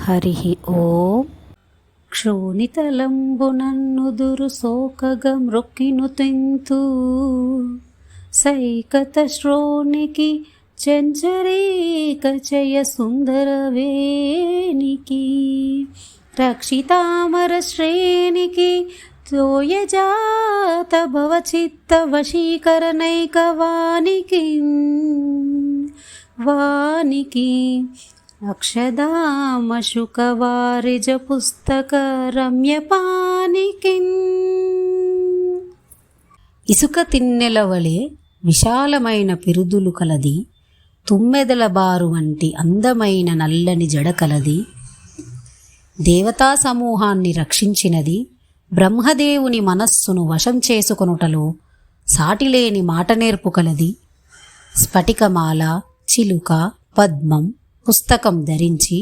హరి ఓం. క్షోణితలంబు నన్నుదురు సోకగ మృక్కిను తెంతు సైకత శ్రోణికి చెంచరీక చయ సుందర వేనికి రక్షితామర శ్రేణికి తోయజాత భవచిత్త వశీకరణైక వానికి వానికి అక్షదామశుకవారిజ పుస్తక రమ్యపానికి ఇసుక తిన్నెల వలె విశాలమైన పిరుదులు కలది తుమ్మెదల బారు వంటి అందమైన నల్లని జడ కలది. దేవతా సమూహాన్ని రక్షించినది బ్రహ్మదేవుని మనస్సును వశం చేసుకొనుటలో సాటిలేని మాట నేర్పు కలది. స్ఫటికమాల చిలుక పద్మం పుస్తకం ధరించి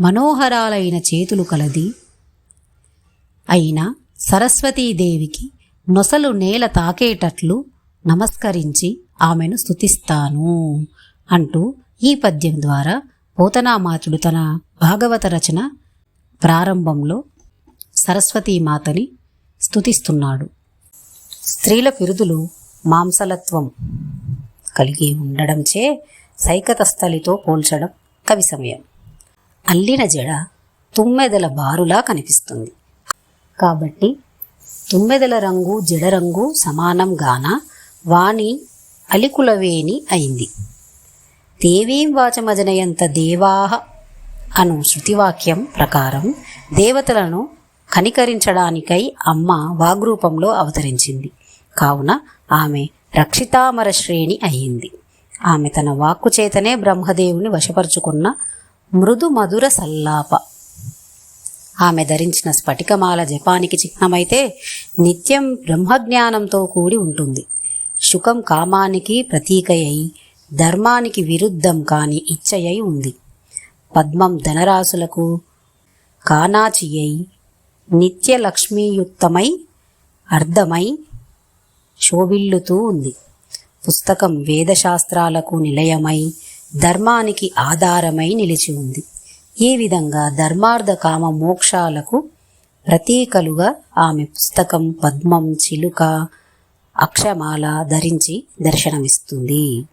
మనోహరాలైన చేతులు కలది. అయినా సరస్వతీదేవికి నొసలు నేల తాకేటట్లు నమస్కరించి ఆమెను స్థుతిస్తాను అంటూ ఈ పద్యం ద్వారా పోతనామాతుడు తన భాగవత రచన ప్రారంభంలో సరస్వతీమాతని స్థుతిస్తున్నాడు స్త్రీల పిరుదులు మాంసలత్వం కలిగి ఉండడంచే సైకతస్థలితో పోల్చడం కవి సమయం. అల్లిన జడ తుమ్మెదల బారులా కనిపిస్తుంది. కాబట్టి తుమ్మెదల రంగు జడ రంగు సమానంగాన వాణి అలికులవేణి అయింది. దేవీం వాచమజనయంత దేవాహ అను శృతివాక్యం ప్రకారం దేవతలను కనికరించడానికై అమ్మ వాగ్రూపంలో అవతరించింది. కావున ఆమె రక్షితామర శ్రేణి అయ్యింది. ఆమె తన వాక్కు చేతనే బ్రహ్మదేవుని వశపరుచుకున్న మృదు మధుర సల్లాప. ఆమె ధరించిన స్ఫటికమాల జపానికి చిహ్నమైతే నిత్యం బ్రహ్మజ్ఞానంతో కూడి ఉంటుంది. శుకం కామానికి ప్రతీకయై ధర్మానికి విరుద్ధం కాని ఇచ్చయై ఉంది. పద్మం ధనరాశులకు కానాచియై నిత్య అర్థమై శోభిల్లుతూ ఉంది. పుస్తకం వేదశాస్త్రాలకు నిలయమై ధర్మానికి ఆధారమై నిలిచి ఉంది. ఈ విధంగా ధర్మార్థ కామ మోక్షాలకు ప్రతీకలుగా ఆమె పుస్తకం పద్మం చిలుక అక్షమాల ధరించి దర్శనమిస్తుంది.